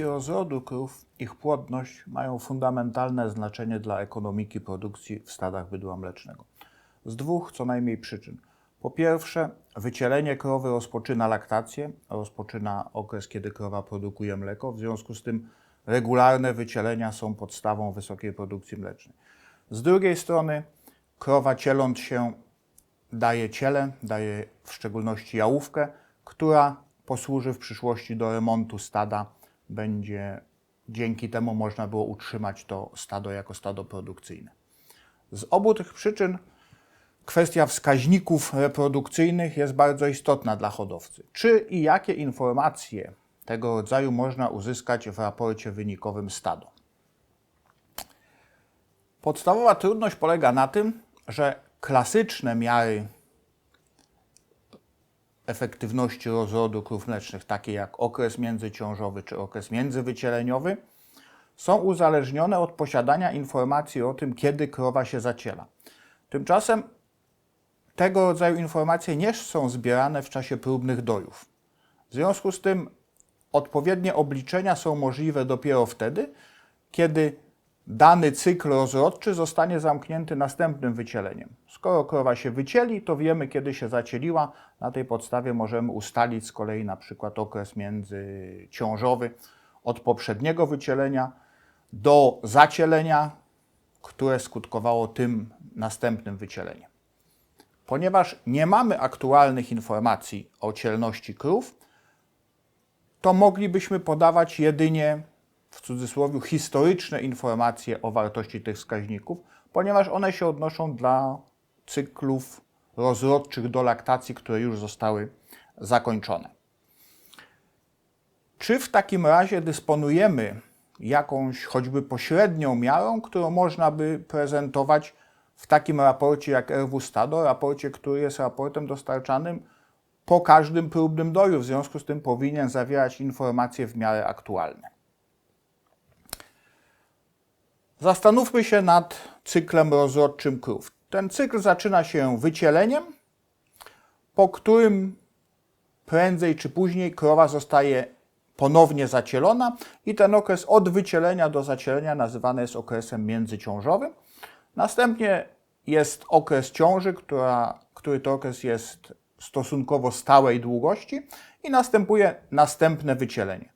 Wyniki rozrodu krów, ich płodność mają fundamentalne znaczenie dla ekonomiki produkcji w stadach bydła mlecznego. Z dwóch co najmniej przyczyn. Po pierwsze, wycielenie krowy rozpoczyna laktację, rozpoczyna okres, kiedy krowa produkuje mleko. W związku z tym regularne wycielenia są podstawą wysokiej produkcji mlecznej. Z drugiej strony, krowa cieląc się daje ciele, daje w szczególności jałówkę, która posłuży w przyszłości do remontu stada. Będzie dzięki temu można było utrzymać to stado jako stado produkcyjne. Z obu tych przyczyn kwestia wskaźników reprodukcyjnych jest bardzo istotna dla hodowcy. Czy i jakie informacje tego rodzaju można uzyskać w raporcie wynikowym stado? Podstawowa trudność polega na tym, że klasyczne miary efektywności rozrodu krów mlecznych, takie jak okres międzyciążowy czy okres międzywycieleniowy, są uzależnione od posiadania informacji o tym, kiedy krowa się zaciela. Tymczasem tego rodzaju informacje nie są zbierane w czasie próbnych dojów. W związku z tym odpowiednie obliczenia są możliwe dopiero wtedy, kiedy dany cykl rozrodczy zostanie zamknięty następnym wycieleniem. Skoro krowa się wycieli, to wiemy, kiedy się zacieliła. Na tej podstawie możemy ustalić z kolei na przykład okres międzyciążowy od poprzedniego wycielenia do zacielenia, które skutkowało tym następnym wycieleniem. Ponieważ nie mamy aktualnych informacji o cielności krów, to moglibyśmy podawać jedynie w cudzysłowie historyczne informacje o wartości tych wskaźników, ponieważ one się odnoszą dla cyklów rozrodczych do laktacji, które już zostały zakończone. Czy w takim razie dysponujemy jakąś choćby pośrednią miarą, którą można by prezentować w takim raporcie jak RW Stado, raporcie, który jest raportem dostarczanym po każdym próbnym doju, w związku z tym powinien zawierać informacje w miarę aktualne. Zastanówmy się nad cyklem rozrodczym krów. Ten cykl zaczyna się wycieleniem, po którym prędzej czy później krowa zostaje ponownie zacielona i ten okres od wycielenia do zacielenia nazywany jest okresem międzyciążowym. Następnie jest okres ciąży, która, który to okres jest stosunkowo stałej długości i następuje następne wycielenie.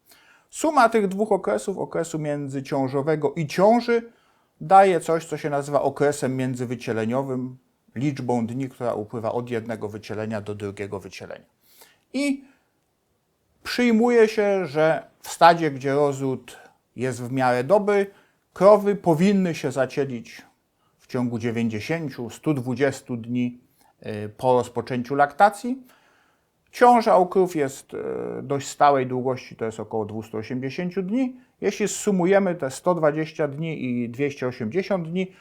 Suma tych dwóch okresów, okresu międzyciążowego i ciąży, daje coś, co się nazywa okresem międzywycieleniowym, liczbą dni, która upływa od jednego wycielenia do drugiego wycielenia. I przyjmuje się, że w stadzie, gdzie rozród jest w miarę dobry, krowy powinny się zacielić w ciągu 90-120 dni y, po rozpoczęciu laktacji. Ciąża u krów jest y, dość stałej długości, to jest około 280 dni. Jeśli sumujemy te 120 dni i 280 dni,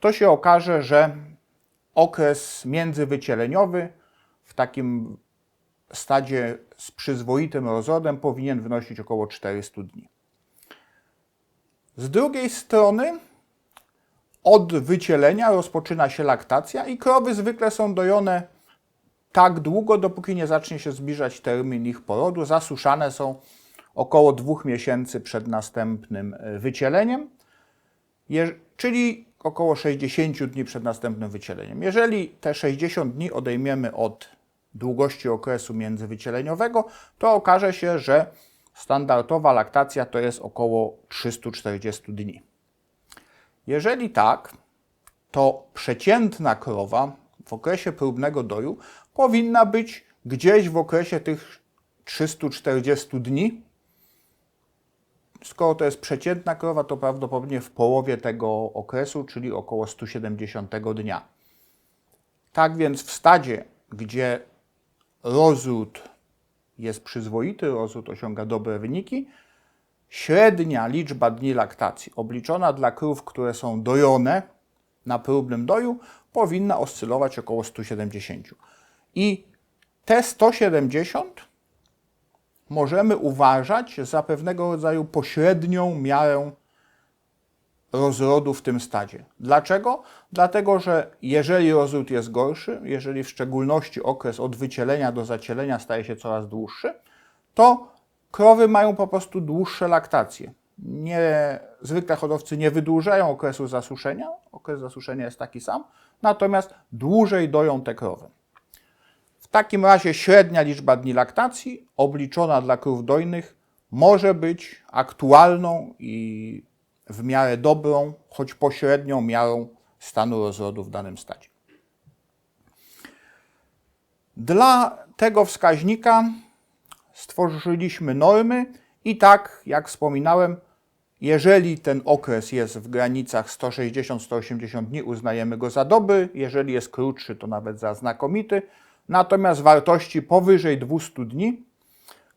to się okaże, że okres międzywycieleniowy w takim stadzie z przyzwoitym rozrodem powinien wynosić około 400 dni. Z drugiej strony od wycielenia rozpoczyna się laktacja i krowy zwykle są dojone tak długo, dopóki nie zacznie się zbliżać termin ich porodu. Zasuszane są około dwóch miesięcy przed następnym e, wycieleniem, czyli około 60 dni przed następnym wycieleniem. Jeżeli te 60 dni odejmiemy od długości okresu międzywycieleniowego, to okaże się, że standardowa laktacja to jest około 340 dni. Jeżeli tak, to przeciętna krowa w okresie próbnego doju powinna być gdzieś w okresie tych 340 dni. Skoro to jest przeciętna krowa, to prawdopodobnie w połowie tego okresu, czyli około 170 dnia. Tak więc w stadzie, gdzie rozród jest przyzwoity, rozród osiąga dobre wyniki, średnia liczba dni laktacji obliczona dla krów, które są dojone na próbnym doju, powinna oscylować około 170. I te 170 możemy uważać za pewnego rodzaju pośrednią miarę rozrodu w tym stadzie. Dlaczego? Dlatego, że jeżeli rozród jest gorszy, jeżeli w szczególności okres od wycielenia do zacielenia staje się coraz dłuższy, to krowy mają po prostu dłuższe laktacje. Nie, zwykle hodowcy nie wydłużają okresu zasuszenia, okres zasuszenia jest taki sam, natomiast dłużej doją te krowy. Takim razie średnia liczba dni laktacji obliczona dla krów dojnych może być aktualną i w miarę dobrą, choć pośrednią miarą stanu rozrodu w danym stadzie. Dla tego wskaźnika stworzyliśmy normy i tak, jak wspominałem, jeżeli ten okres jest w granicach 160-180 dni, uznajemy go za dobry, jeżeli jest krótszy, to nawet za znakomity. Natomiast wartości powyżej 200 dni,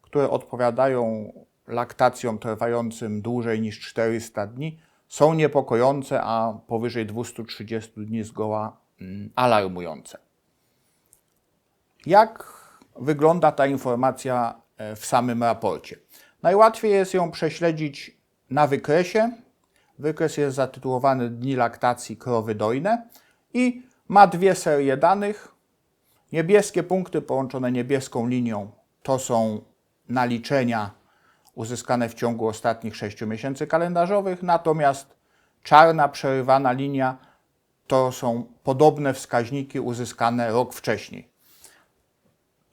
które odpowiadają laktacjom trwającym dłużej niż 400 dni, są niepokojące, a powyżej 230 dni zgoła mm, alarmujące. Jak wygląda ta informacja e, w samym raporcie? Najłatwiej jest ją prześledzić na wykresie. Wykres jest zatytułowany Dni laktacji krowy dojne i ma dwie serie danych. Niebieskie punkty połączone niebieską linią to są naliczenia uzyskane w ciągu ostatnich 6 miesięcy kalendarzowych, natomiast czarna przerywana linia to są podobne wskaźniki uzyskane rok wcześniej.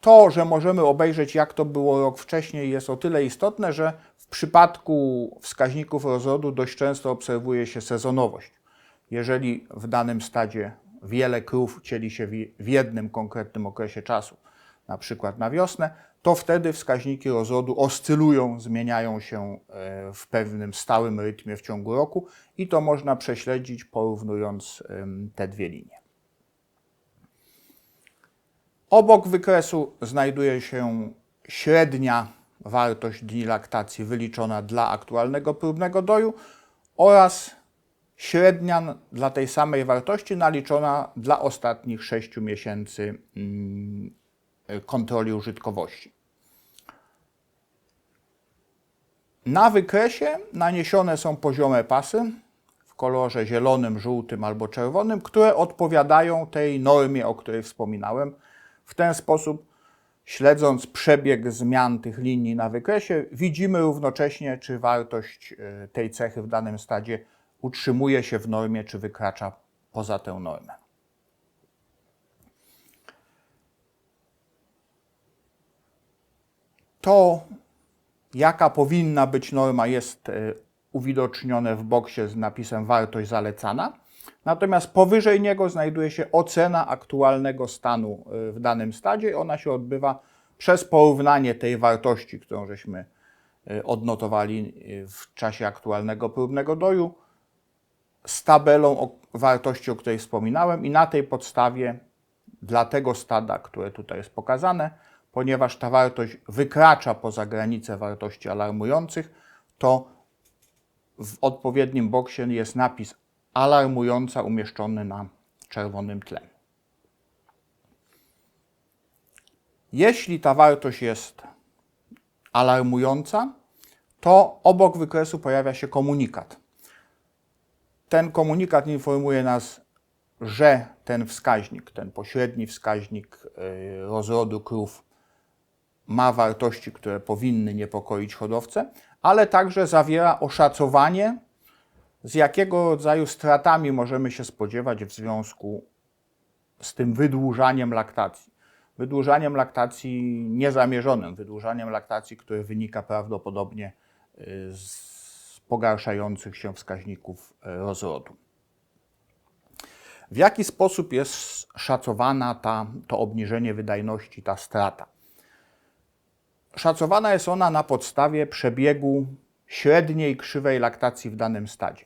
To, że możemy obejrzeć, jak to było rok wcześniej, jest o tyle istotne, że w przypadku wskaźników rozrodu dość często obserwuje się sezonowość. Jeżeli w danym stadzie wiele krów cieli się w jednym konkretnym okresie czasu, na przykład na wiosnę, to wtedy wskaźniki rozrodu oscylują, zmieniają się e, w pewnym stałym rytmie w ciągu roku i to można prześledzić porównując te dwie linie. Obok wykresu znajduje się średnia wartość dni laktacji wyliczona dla aktualnego próbnego doju oraz średnia dla tej samej wartości naliczona dla ostatnich 6 miesięcy mm, kontroli użytkowości. Na wykresie naniesione są poziome pasy w kolorze zielonym, żółtym albo czerwonym, które odpowiadają tej normie, o której wspominałem. W ten sposób, śledząc przebieg zmian tych linii na wykresie, widzimy równocześnie, czy wartość e, tej cechy w danym stadzie utrzymuje się w normie, czy wykracza poza tę normę. To, jaka powinna być norma, jest e, uwidocznione w boksie z napisem wartość zalecana. Natomiast powyżej niego znajduje się ocena aktualnego stanu e, w danym stadzie. Ona się odbywa przez porównanie tej wartości, którą żeśmy e, odnotowali w czasie aktualnego próbnego doju, z tabelą o wartości, o której wspominałem, i na tej podstawie dla tego stada, które tutaj jest pokazane, ponieważ ta wartość wykracza poza granice wartości alarmujących, to w odpowiednim boksie jest napis alarmująca umieszczony na czerwonym tle. Jeśli ta wartość jest alarmująca, to obok wykresu pojawia się komunikat. Ten komunikat informuje nas, że ten wskaźnik, ten pośredni wskaźnik y, rozrodu krów ma wartości, które powinny niepokoić hodowcę, ale także zawiera oszacowanie, z jakiego rodzaju stratami możemy się spodziewać w związku z tym wydłużaniem laktacji. Wydłużaniem laktacji niezamierzonym, wydłużaniem laktacji, które wynika prawdopodobnie y, z pogarszających się wskaźników y, rozrodu. W jaki sposób jest szacowana ta, to obniżenie wydajności, ta strata? Szacowana jest ona na podstawie przebiegu średniej krzywej laktacji w danym stadzie.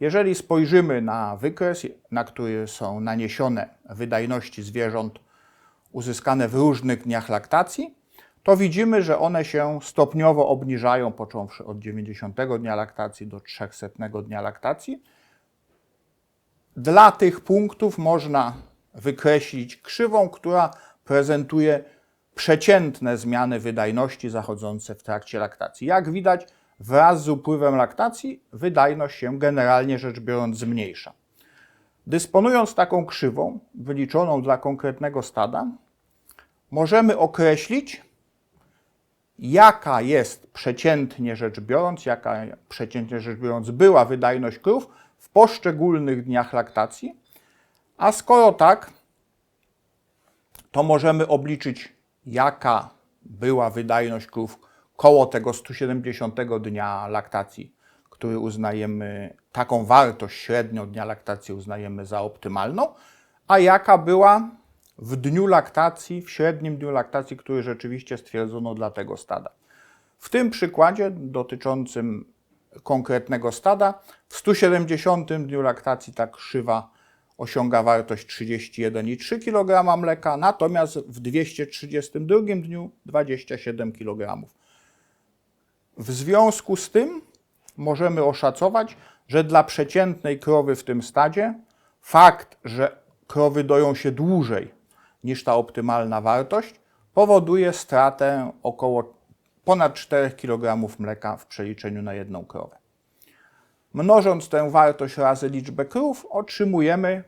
Jeżeli spojrzymy na wykres, na który są naniesione wydajności zwierząt uzyskane w różnych dniach laktacji, to widzimy, że one się stopniowo obniżają, począwszy od 90 dnia laktacji do 300 dnia laktacji. Dla tych punktów można wykreślić krzywą, która prezentuje przeciętne zmiany wydajności zachodzące w trakcie laktacji. Jak widać, wraz z upływem laktacji wydajność się generalnie rzecz biorąc zmniejsza. Dysponując taką krzywą, wyliczoną dla konkretnego stada, możemy określić, jaka jest przeciętnie rzecz biorąc, jaka przeciętnie rzecz biorąc była wydajność krów w poszczególnych dniach laktacji. A skoro tak, to możemy obliczyć, jaka była wydajność krów koło tego 170 dnia laktacji, który uznajemy, taką wartość średnią dnia laktacji uznajemy za optymalną, a jaka była w dniu laktacji, w średnim dniu laktacji, który rzeczywiście stwierdzono dla tego stada. W tym przykładzie dotyczącym konkretnego stada, w 170 dniu laktacji ta krzywa osiąga wartość 31,3 kg mleka, natomiast w 232 dniu 27 kg. W związku z tym możemy oszacować, że dla przeciętnej krowy w tym stadzie fakt, że krowy doją się dłużej niż ta optymalna wartość, powoduje stratę około ponad 4 kg mleka w przeliczeniu na jedną krowę. Mnożąc tę wartość razy liczbę krów, otrzymujemy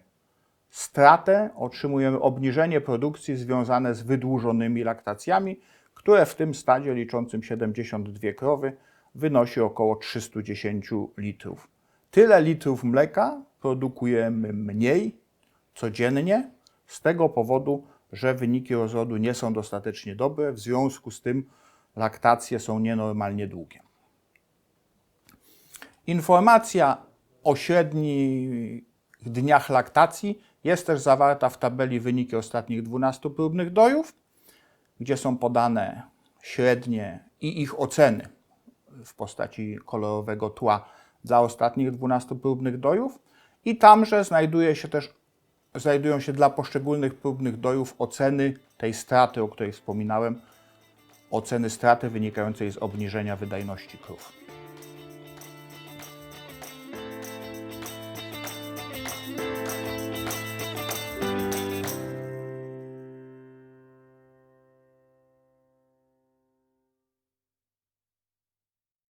stratę, otrzymujemy obniżenie produkcji związane z wydłużonymi laktacjami, które w tym stadzie liczącym 72 krowy wynosi około 310 litrów. Tyle litrów mleka produkujemy mniej codziennie z tego powodu, że wyniki rozrodu nie są dostatecznie dobre, w związku z tym laktacje są nienormalnie długie. Informacja o średnich dniach laktacji jest też zawarta w tabeli wyniki ostatnich 12 próbnych dojów, gdzie są podane średnie i ich oceny w postaci kolorowego tła dla ostatnich 12 próbnych dojów. I tamże znajduje się też, znajdują się dla poszczególnych próbnych dojów oceny tej straty, o której wspominałem, oceny straty wynikającej z obniżenia wydajności krów.